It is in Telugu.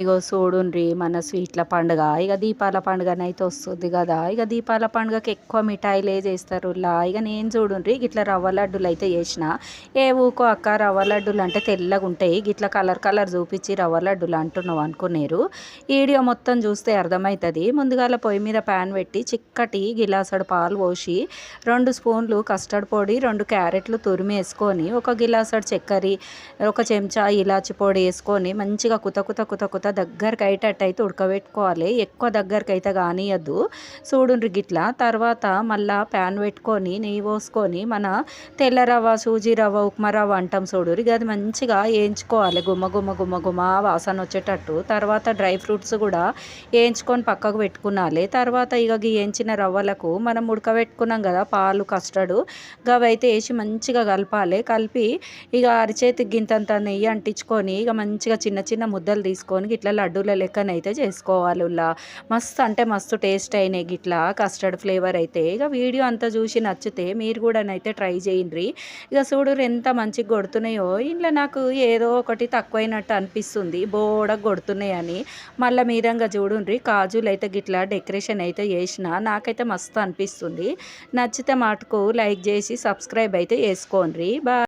ఇగో చూడుండ్రి మన స్వీట్ల పండుగ. ఇక దీపాల పండుగనైతే వస్తుంది కదా. ఇక దీపాల పండుగకి ఎక్కువ మిఠాయిలే చేస్తారు లా. ఇక నేను చూడుండ్రి గిట్ల రవ్వ లడ్డులు అయితే చేసిన. ఏ ఊకో అక్క రవ్వ లడ్డులు అంటే తెల్లగా ఉంటాయి గిట్ల కలర్ కలర్ చూపించి రవ్వ లడ్డులు అంటున్నావు అనుకునేరు. వీడియో మొత్తం చూస్తే అర్థమవుతుంది ముందుగాల పొయ్యి మీద ప్యాన్ పెట్టి చిక్కటి గిలాసడు పాలు పోసి రెండు స్పూన్లు కస్టర్డ్ పొడి రెండు క్యారెట్లు తురిమి వేసుకొని ఒక గిలాసడు చక్కెర ఒక చెంచా ఇలాచి పొడి వేసుకొని మంచిగా కుత కుత కుత కుత దగ్గరకు అయ్యేటట్టు అయితే ఉడకబెట్టుకోవాలి. ఎక్కువ దగ్గరకు అయితే కానియద్దు చూడుండ్రి గిట్ల. తర్వాత మళ్ళా ప్యాన్ పెట్టుకొని నెయ్యి పోసుకొని మన తెల్ల రవ్వ సూజీ రవ్వ ఉప్మా రవ్వ అంటాం చూడురి ఇక అది మంచిగా వేయించుకోవాలి గుమ్మ గుమ్మ గుమ్మ గుమ్మ వాసన వచ్చేటట్టు. తర్వాత డ్రై ఫ్రూట్స్ కూడా వేయించుకొని పక్కకు పెట్టుకున్నాలి. తర్వాత ఇక వేయించిన రవ్వలకు మనం ఉడకబెట్టుకున్నాం కదా పాలు కస్టర్డ్. గవైతే వేసి మంచిగా కలపాలి. కలిపి ఇక అరిచేతికి గింతంత నెయ్యి అంటించుకొని ఇక మంచిగా చిన్న చిన్న ముద్దలు తీసుకొని ఇట్లా లడ్డూల లెక్కనైతే చేసుకోవాలి ఉల్లా మస్తు అంటే మస్తు టేస్ట్ అయినాయి గిట్లా కస్టర్డ్ ఫ్లేవర్ అయితే. ఇక వీడియో అంతా చూసి నచ్చితే మీరు కూడా అయితే ట్రై చేయండి. ఇక చూడు ఎంత మంచిగా కొడుతున్నాయో ఇంట్లో నాకు ఏదో ఒకటి తక్కువైనట్టు అనిపిస్తుంది. బోడగా కొడుతున్నాయని మళ్ళీ మీరంగా చూడుండ్రి. కాజులు అయితే గిట్లా డెకరేషన్ అయితే చేసిన నాకైతే మస్తు అనిపిస్తుంది. నచ్చితే మాటకు లైక్ చేసి సబ్స్క్రైబ్ అయితే చేసుకోండి బా